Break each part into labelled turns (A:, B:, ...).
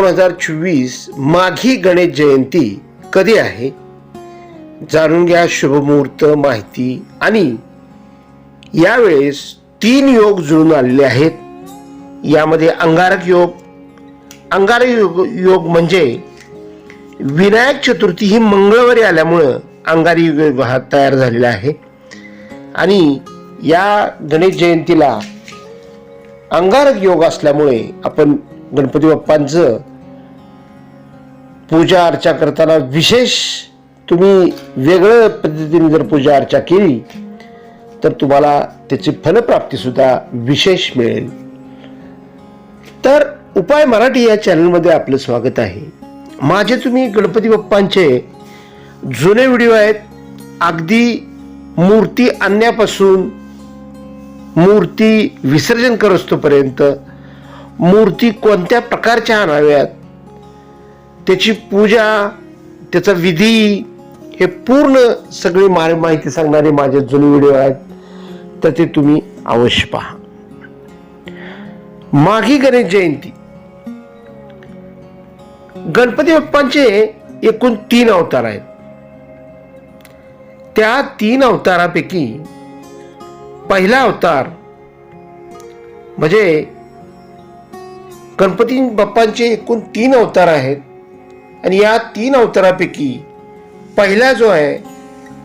A: दोन हजार चोवीस माघी गणेश जयंती कधी आहे? जाणून घ्या शुभमुहूर्त माहिती आणि यावेळेस तीन योग जुळून आलेले आहेत. यामध्ये अंगारक योग अंगारक योग योग म्हणजे विनायक चतुर्थी ही मंगळवारी आल्यामुळं अंगारी योग हा तयार झालेला आहे. आणि या गणेश जयंतीला अंगारक योग असल्यामुळे आपण गणपती बाप्पांचं पूजा अर्चा करताना विशेष तुम्ही वेगळ्या पद्धतीने जर पूजा अर्चा केली तर तुम्हाला त्याची फलप्राप्तीसुद्धा विशेष मिळेल. तर उपाय मराठी या चॅनलमध्ये आपलं स्वागत आहे. माझे तुम्ही गणपती बाप्पांचे जुने व्हिडिओ आहेत. अगदी मूर्ती आणण्यापासून मूर्ती विसर्जन करस्तोपर्यंत मूर्ती कोणत्या प्रकारच्या आणाव्यात त्याची पूजा त्याचा विधी हे पूर्ण सगळी मा माहिती सांगणारे माझे जुने व्हिडिओ आहेत. तर ते तुम्ही अवश्य पहा. माघी गणेश जयंती. गणपती बाप्पांचे एकूण तीन अवतार आहेत. त्या तीन अवतारापैकी पहिला अवतार म्हणजे गणपती बाप्पांचे एकूण तीन अवतार आहेत. आणि या तीन अवतारापैकी पहिला जो आहे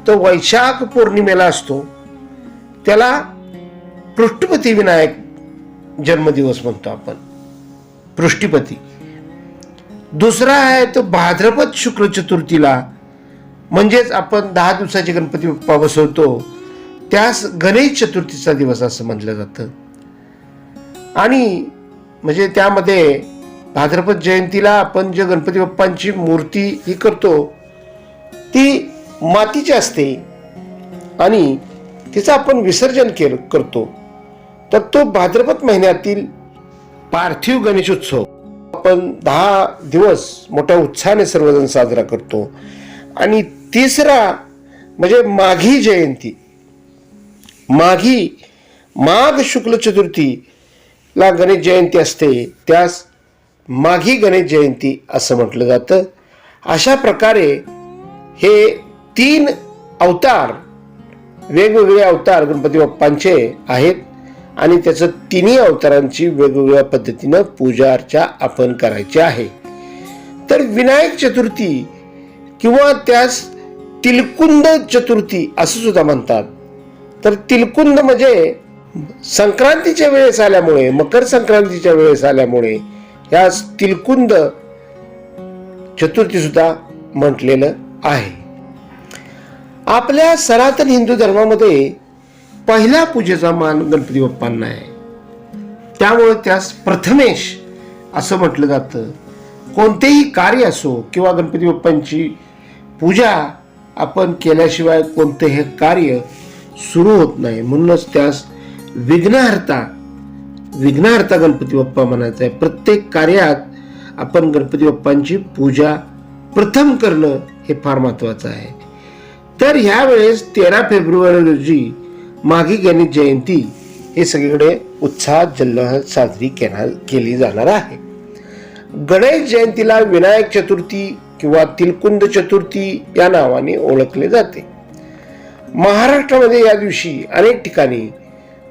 A: तो वैशाख पौर्णिमेला असतो. त्याला पृष्ठपती विनायक जन्मदिवस म्हणतो आपण. पृष्ठपती. दुसरा आहे तो भाद्रपद शुक्ल चतुर्थीला. म्हणजेच आपण दहा दिवसाचे गणपती बाप्पा बसवतो. त्यास गणेश चतुर्थीचा दिवस असं म्हटलं जातं. आणि म्हणजे त्यामध्ये भाद्रपद जयंतीला आपण जे गणपती बाप्पांची मूर्ती ही करतो ती मातीची असते आणि तिचं आपण विसर्जन केलं करतो. तर तो भाद्रपद महिन्यातील पार्थिव गणेशोत्सव आपण दहा दिवस मोठ्या उत्साहाने सर्वजण साजरा करतो. आणि तिसरा म्हणजे माघी जयंती. माघी माघ शुक्ल चतुर्थीला गणेश जयंती असते. त्यास माघी गणेश जयंती असं म्हटलं जातं. अशा प्रकारे हे तीन अवतार वेगवेगळे अवतार गणपती बाप्पांचे आहेत आणि त्याचं तिन्ही अवतारांची वेगवेगळ्या पद्धतीनं पूजा अर्चा आपण करायची आहे. तर विनायक चतुर्थी किंवा त्यास तिलकुंद चतुर्थी असं सुद्धा म्हणतात. तर तिलकुंद म्हणजे संक्रांतीच्या वेळेस आल्यामुळे मकर संक्रांतीच्या वेळेस आल्यामुळे या तिलकुंद चतुर्थी सुद्धा म्हटलेलं आहे. आपल्या सनातन हिंदू धर्मामध्ये पहिल्या पूजेचा मान गणपती बाप्पांना आहे. त्यामुळे त्यास प्रथमेश असं म्हटलं जातं. कोणतेही कार्य असो किंवा गणपती बाप्पांची पूजा आपण केल्याशिवाय कोणतेही कार्य सुरू होत नाही. म्हणूनच त्यास विघ्नहर्ता विघ्नार्था गणपती बाप्पा म्हणायचं आहे. प्रत्येक कार्यात आपण गणपती बाप्पांची पूजा प्रथम करणं हे फार महत्वाचं आहे. तर ह्यावेळेस तेरा फेब्रुवारी रोजी माघी गणेश जयंती हे सगळीकडे उत्साहात जल्लोषात साजरी केला केली जाणार आहे. गणेश जयंतीला विनायक चतुर्थी किंवा तिलकुंद चतुर्थी या नावाने ओळखले जाते. महाराष्ट्रामध्ये या दिवशी अनेक ठिकाणी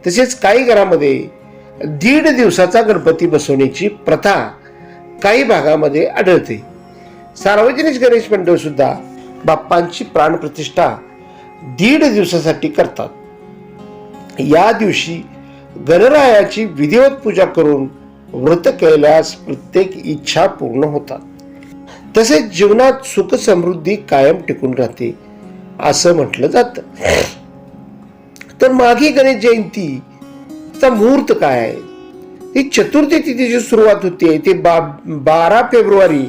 A: तसेच काही घरामध्ये दीड दिवसाचा गणपती बसवण्याची प्रथा काही भागामध्ये आढळते. सार्वजनिक गणेश मंडळ सुद्धा बाप्पांची प्राणप्रतिष्ठा दीड दिवसासाठी करतात. या दिवशी गणरायाची विधिवत पूजा करून व्रत केल्यास प्रत्येक इच्छा पूर्ण होतात. तसेच जीवनात सुख समृद्धी कायम टिकून राहते असं म्हटलं जातं. तर मागे गणेश जयंती चा मुहूर्त काय आहे? ही चतुर्थी तिथीची सुरुवात होते ते बा बारा फेब्रुवारी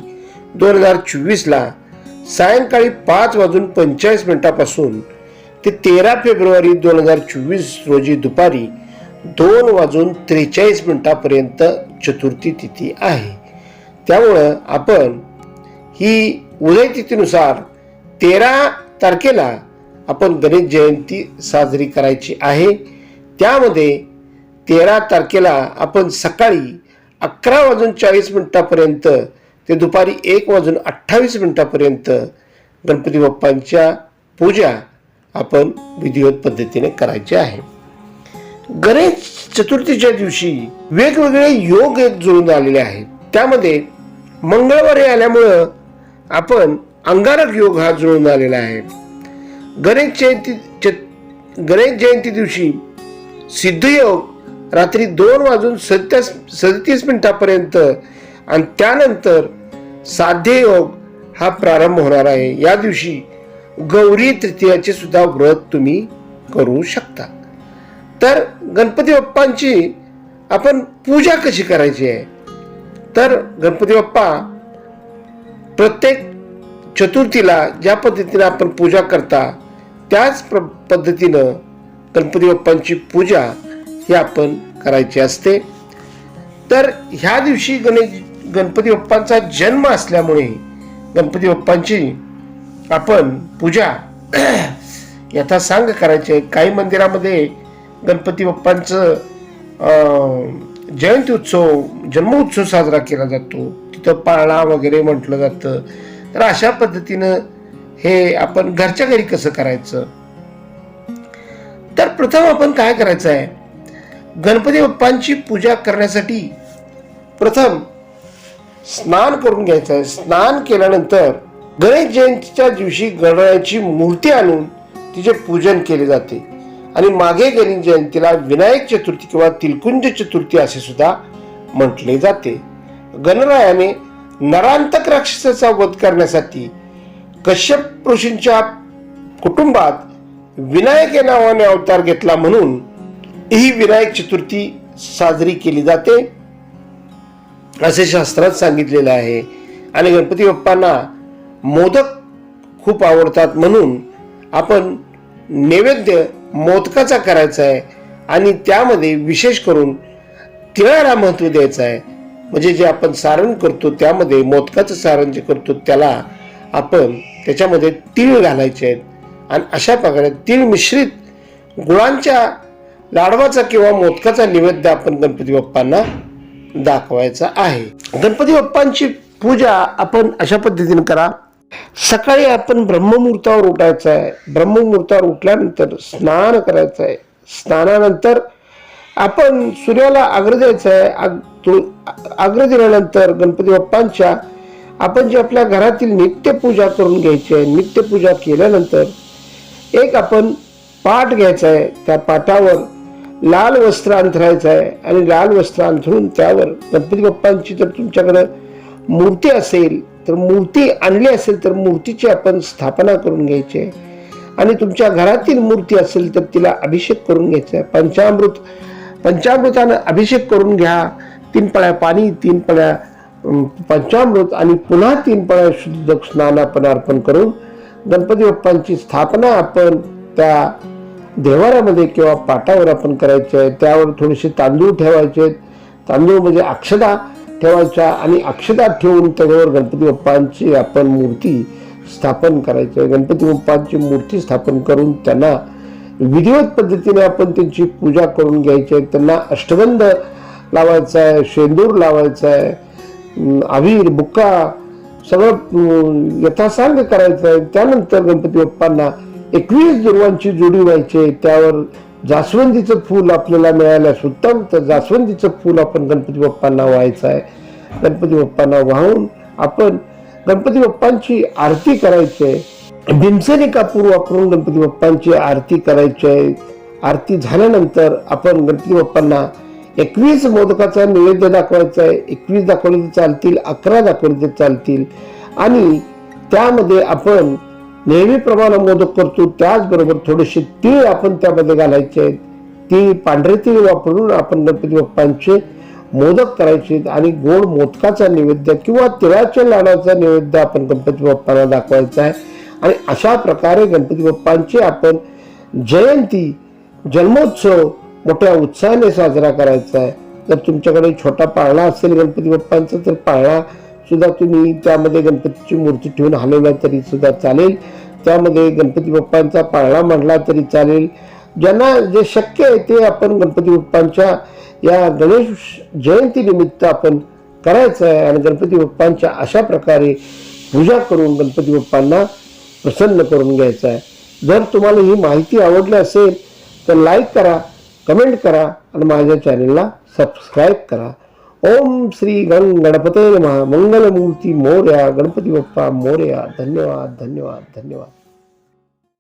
A: दोन हजार चोवीसला सायंकाळी पाच वाजून पंचेचाळीस मिनिटापासून ते तेरा फेब्रुवारी दोन हजार चोवीस रोजी दुपारी दोन वाजून त्रेचाळीस मिनिटापर्यंत चतुर्थी तिथी आहे. त्यामुळं आपण ही उदय तिथीनुसार तेरा तारखेला आपण गणेश जयंती साजरी करायची आहे. त्यामध्ये तेरा तारखेला आपण सकाळी अकरा वाजून चाळीस मिनिटापर्यंत ते दुपारी एक वाजून अठ्ठावीस मिनिटापर्यंत गणपती बाप्पांच्या पूजा आपण विधिवत पद्धतीने करायची आहे. गणेश चतुर्थीच्या दिवशी वेगवेगळे योग एक जुळून आलेले आहेत. त्यामध्ये मंगळवारी आल्यामुळं आपण अंगारक योग हा जुळून आलेला आहे. गणेश जयंती च- गणेश जयंती दिवशी सिद्धयोग रात्री दोन वाजून सत्यास सदतीस मिनिटापर्यंत. आणि त्यानंतर साध्य योग हा प्रारंभ होणार आहे. या दिवशी गौरी तृतीयाचे सुद्धा व्रत तुम्ही करू शकता. तर गणपती बाप्पांची आपण पूजा कशी करायची आहे? तर गणपती बाप्पा प्रत्येक चतुर्थीला ज्या पद्धतीने आपण पूजा करता त्याच प्र पद्धतीनं गणपती बाप्पांची पूजा ही आपण करायची असते. तर ह्या दिवशी गणेश गणपती बाप्पांचा जन्म असल्यामुळे गणपती बाप्पांची आपण पूजा यथासांग करायची. आहे काही मंदिरामध्ये गणपती बाप्पांचं जयंती उत्सव जन्मोत्सव साजरा केला जातो. तिथं पाळणा वगैरे म्हटलं जातं. तर अशा पद्धतीनं हे आपण घरच्या घरी कसं करायचं? तर प्रथम आपण काय करायचं आहे गणपती बाप्पांची पूजा करण्यासाठी प्रथम स्नान करून घ्यायचं. आहे स्नान केल्यानंतर गणेश जयंतीच्या दिवशी गणरायाची मूर्ती आणून तिचे पूजन केले जाते. आणि मागे गणेश जयंतीला विनायक चतुर्थी किंवा तिलकुंज चतुर्थी असे सुद्धा म्हटले जाते. गणरायाने नरांतक राक्षसाचा वध करण्यासाठी कश्यप ऋषींच्या कुटुंबात विनायक या नावाने अवतार घेतला म्हणून ही विनायक चतुर्थी साजरी केली जाते. असे शास्त्रात सांगितलेलं आहे. आणि गणपती बाप्पांना मोदक खूप आवडतात म्हणून आपण नैवेद्य मोदकाचा करायचा आहे. आणि त्यामध्ये विशेष करून तिळाला महत्त्व द्यायचं आहे. म्हणजे जे आपण सारण करतो त्यामध्ये मोदकाचं सारण जे करतो त्याला आपण त्याच्यामध्ये तीळ घालायचे आहेत. आणि अशा प्रकारे तीळ मिश्रित गुळांच्या लाडवाचा किंवा मोदकाचा नैवेद्य आपण गणपती बाप्पांना दाखवायचा आहे. गणपती बाप्पांची पूजा आपण अशा पद्धतीने करा. सकाळी आपण ब्रह्ममुहूर्तावर उठायचं आहे. ब्रह्ममुहूर्तावर उठल्यानंतर स्नान करायचं आहे. स्नानानंतर आपण सूर्याला अग्र द्यायचं आहे. आग- अग्र दिल्यानंतर गणपती बाप्पांच्या आपण जे आपल्या घरातील नित्यपूजा करून घ्यायची आहे नित्यपूजा केल्यानंतर एक आपण पाठ घ्यायचा आहे. त्या पाटावर लाल वस्त्र अंथरायचं आहे आणि लाल वस्त्र अंथरून त्यावर गणपती बाप्पांची जर तुमच्याकडं मूर्ती असेल तर मूर्ती आणली असेल तर मूर्तीची आपण स्थापना करून घ्यायची आहे. आणि तुमच्या घरातील मूर्ती असेल तर तिला अभिषेक करून घ्यायचा आहे पंचामृत पंचामृतानं अभिषेक करून घ्या. तीन पळ्या पाणी तीन पळ्या पंचामृत आणि पुन्हा तीन पळ्या शुद्ध स्नान आपण अर्पण करून गणपती बाप्पांची स्थापना आपण त्या देवाऱ्यामध्ये किंवा पाटावर आपण करायचे आहे त्यावर थोडेसे तांदूळ ठेवायचे आहेत. तांदूळ म्हणजे अक्षदा ठेवायच्या आणि अक्षदा ठेवून त्याच्यावर गणपती बाप्पांची आपण मूर्ती स्थापन करायची आहे. गणपती बाप्पांची मूर्ती स्थापन करून त्यांना विधिवत पद्धतीने आपण त्यांची पूजा करून घ्यायची आहे. त्यांना अष्टगंध लावायचा आहे शेंदूर लावायचा आहे आवीर बुक्का सगळं यथासांग करायचं आहे. त्यानंतर गणपती बाप्पांना एकवीस दुर्वांची जोडी व्हायची त्यावर जास्वंदीचं फूल आपल्याला मिळालं सुद्धा तर जास्वंदीचं फूल आपण गणपती बाप्पांना व्हायचं आहे. गणपती बाप्पांना वाहून आपण गणपती बाप्पांची आरती करायची आहे. भीमसेनी कापूर वापरून गणपती बाप्पांची आरती करायची आहे. आरती झाल्यानंतर आपण गणपती बाप्पांना एकवीस मोदकाचा नैवेद्य दाखवायचा आहे. एकवीस दाखवले तर चालतील अकरा दाखवले तर चालतील. आणि त्यामध्ये आपण नेहमीप्रमाणे मोदक करतो त्याचबरोबर थोडेसे तीळ आपण त्यामध्ये घालायचे आहेत. ती पांढरे तीळ वापरून आपण गणपती बाप्पांचे मोदक करायचे आणि गोड मोदकाचा नैवेद्य किंवा तिळाच्या लाडाचा नैवेद्य आपण गणपती बाप्पाला दाखवायचा आहे. आणि अशा प्रकारे गणपती बाप्पांची आपण जयंती जन्मोत्सव मोठ्या उत्साहाने साजरा करायचा आहे. जर तुमच्याकडे छोटा पाळणा असेल गणपती बाप्पांचा तर पाळणा सुद्धा तुम्ही त्यामध्ये गणपतीची मूर्ती ठेवून हलवला तरी सुद्धा चालेल. त्यामध्ये गणपती बाप्पांचा पाळणा मांडला तरी चालेल. ज्यांना जे शक्य आहे ते आपण गणपती बाप्पांच्या या गणेश जयंतीनिमित्त आपण करायचं आहे आणि गणपती बाप्पांच्या अशा प्रकारे पूजा करून गणपती बाप्पांना प्रसन्न करून घ्यायचं आहे. जर तुम्हाला ही माहिती आवडली असेल तर लाईक करा कमेंट करा आणि माझ्या चॅनलला सबस्क्राईब करा. ओम श्री गण गणपते महा मंगलमूर्ती मोर्या गणपती बाप्पा मोर्या. धन्यवाद धन्यवाद धन्यवाद.